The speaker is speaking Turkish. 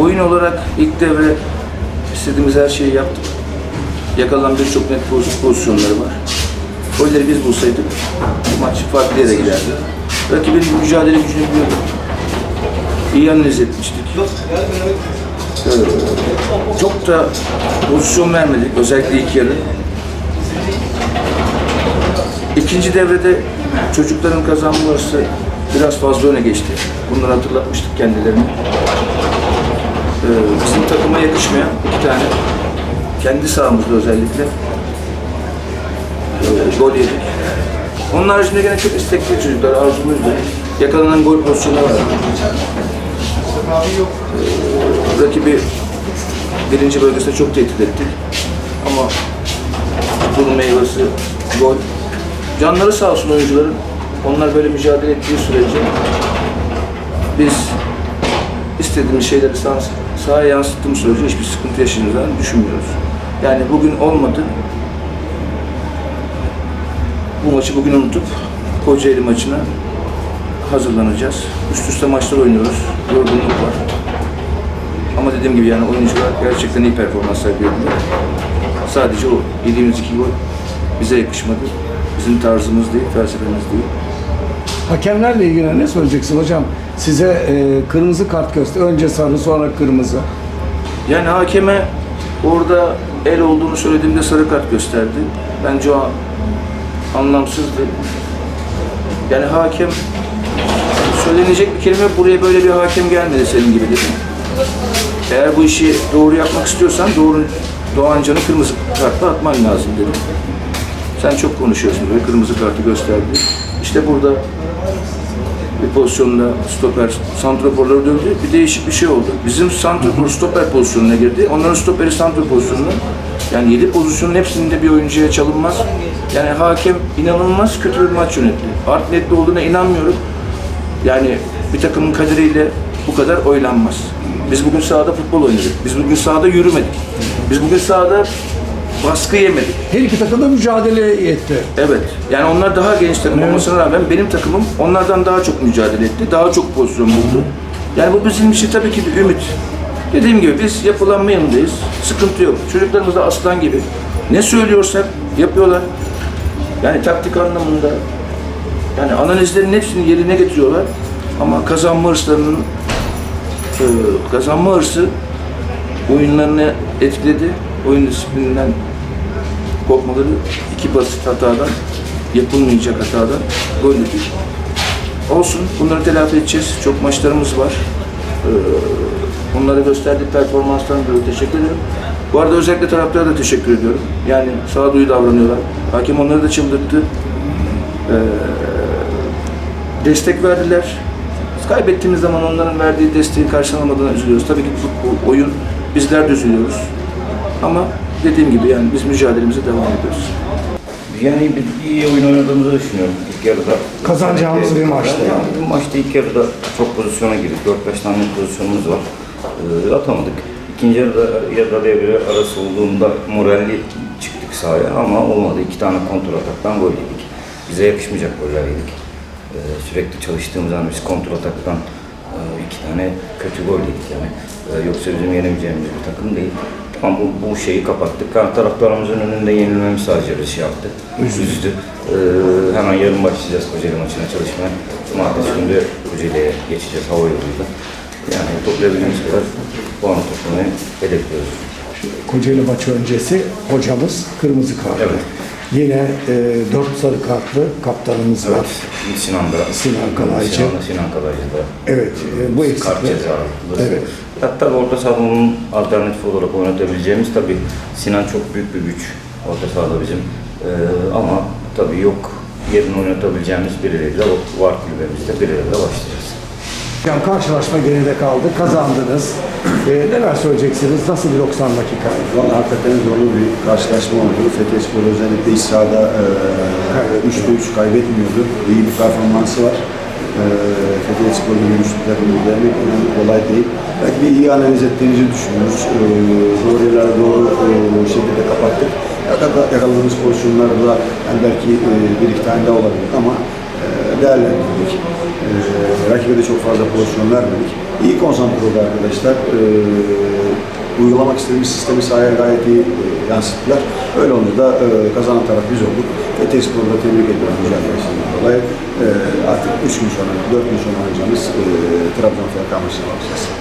oyun olarak ilk devre istediğimiz her şeyi yaptık. Yakalanan birçok net poz- pozisyonları var. Golleri biz bulsaydık maç farklı yere giderdi. Rakibin mücadele gücünü biliyorduk. İyi analiz etmiştik. Ee, çok da pozisyon vermedik özellikle ilk yarı. İkinci devrede çocukların kazanması biraz fazla öne geçti. Bunları hatırlatmıştık kendilerine. Ee, bizim takıma yakışmayan iki tane kendi sahamızda özellikle e, gol yedik. Onun haricinde gene çok istekli çocuklar, arzumuzdu. Yakalanan gol pozisyonu var. Ee, rakibi birinci bölgesinde çok tehdit ettik. Ama bunun meyvesi gol. Canları sağ olsun oyuncuların. Onlar böyle mücadele ettiği sürece biz istediğimiz şeyleri sah- sahaya yansıttığımız sürece hiçbir sıkıntı yaşayacağını düşünmüyoruz. Yani bugün olmadı. Bu maçı bugün unutup Kocaeli maçına hazırlanacağız. Üst üste maçlar oynuyoruz. Yorgunluk var. Ama dediğim gibi yani oyuncular gerçekten iyi performans sergilediler. Sadece o yediğimiz iki gol bize yakışmadı. Bizim tarzımız değil, felsefemiz değil. Hakemlerle ilgili ne söyleyeceksin hocam? Size e, kırmızı kart göster. Önce sarı sonra kırmızı. Yani hakeme orada el olduğunu söylediğimde sarı kart gösterdi. Bence o anlamsızdı. Yani hakem söylenecek bir kelime buraya böyle bir hakem gelmedi senin gibi dedim. Eğer bu işi doğru yapmak istiyorsan doğru Doğancan'ı kırmızı kartla atman lazım dedim. Sen çok konuşuyorsun böyle kırmızı kartı gösterdi. İşte burada bir pozisyonda stoper santraforları dövdü. Bir değişik bir şey oldu. Bizim santrafor stoper pozisyonuna girdi. Onların stoperi santrafor pozisyonuna. Yani 7 pozisyonun hepsinde bir oyuncuya çalınmaz. Yani hakem inanılmaz kötü bir maç yönetti. Art niyetli olduğuna inanmıyorum. Yani bir takımın kaderiyle bu kadar oynanmaz. Biz bugün sahada futbol oynadık. Biz bugün sahada yürümedik. Biz bugün sahada baskı yemedik. Her iki takım da mücadele etti. Evet. Yani onlar daha genç takım olmasına rağmen benim takımım onlardan daha çok mücadele etti. Daha çok pozisyon buldu. Yani bu bizim için tabii ki bir ümit. Dediğim gibi biz yapılanma yanındayız. Sıkıntı yok. Çocuklarımız da aslan gibi. Ne söylüyorsak yapıyorlar. Yani taktik anlamında yani analizlerin hepsini yerine getiriyorlar. Ama kazanma hırslarının e, kazanma hırsı oyunlarını etkiledi. Oyun disiplininden kopmaları iki basit hatadan, yapılmayacak hatadan gol yedik. Olsun, bunları telafi edeceğiz. Çok maçlarımız var. Ee, onlara gösterdiği performanstan dolayı teşekkür ederim. Bu arada özellikle taraftara da teşekkür ediyorum. Yani sağduyu davranıyorlar. Hakem onları da çıldırttı. Ee, destek verdiler. Kaybettiğimiz zaman onların verdiği desteği karşılamadığına üzülüyoruz. Tabii ki futbol, oyun, bizler de üzülüyoruz. Ama dediğim gibi yani biz mücadelemize devam ediyoruz. Yani bir iyi oyun oynadığımızı düşünüyorum ilk yarıda. Kazanacağımız bir maçtı. Yani bu maçta ilk yarıda çok pozisyona girdik. 4-5 tane pozisyonumuz var. Ee, atamadık. İkinci yarıda, yarıda devre arası olduğunda moralli çıktık sahaya ama olmadı. İki tane kontrol ataktan gol yedik. Bize yakışmayacak goller yedik. Ee, sürekli çalıştığımız an biz kontrol ataktan e, iki tane kötü gol yedik yani. Ee, yoksa bizim yenemeyeceğimiz bir takım değil. Ama bu, bu şeyi kapattık. Yani taraftarımızın önünde yenilmemiz sadece bir şey yaptı. Üzdü. Ee, hemen yarın başlayacağız Kocaeli maçına çalışmaya. Cumartesi günü de Kocaeli'ye geçeceğiz hava yoluyla. Yani toplayabildiğimiz kadar puan toplamayı hedefliyoruz. Kocaeli maçı öncesi hocamız kırmızı kart. Evet. Yine e, dört sarı kartlı kaptanımız var. Evet. Sinan'da. Sinan Kalaycı. Sinan, Sinan Kalaycı'da. Evet, e, bu Kart eksikler. cezalı. Evet. Hatta orta sahanın alternatif olarak oynatabileceğimiz tabii Sinan çok büyük bir güç orta sahada bizim. Ee, ama tabii yok yerini oynatabileceğimiz birileri de var kulübemizde birileri de başlayacağız. Hocam karşılaşma geride kaldı, kazandınız. E, neler söyleyeceksiniz? Nasıl bir 90 dakika? Valla hakikaten zorlu bir karşılaşma oldu. Fethiye Spor özellikle iç sahada e, 3'te 3 kaybetmiyordu. İyi bir performansı var. E, Fethiye Spor gibi güçlü takımı demek önemli kolay değil. Belki bir iyi analiz ettiğimizi düşünüyoruz. E, doğru yerlere doğru e, şekilde kapattık. Yakala- Yakaladığımız pozisyonlarda yani belki e, bir iki tane daha olabilir ama değerlendirdik. E, rakibe de çok fazla pozisyon vermedik. İyi konsantre oldu arkadaşlar. E, uygulamak istediğimiz sistemi sahaya gayet iyi e, yansıttılar. Öyle olunca da e, kazanan taraf biz olduk. Ve Texpor'u da tebrik ediyorum mücadelesinden dolayı. E, artık 3 gün sonra, 4 gün sonra oynayacağımız e, Trabzon FK maçına bakacağız.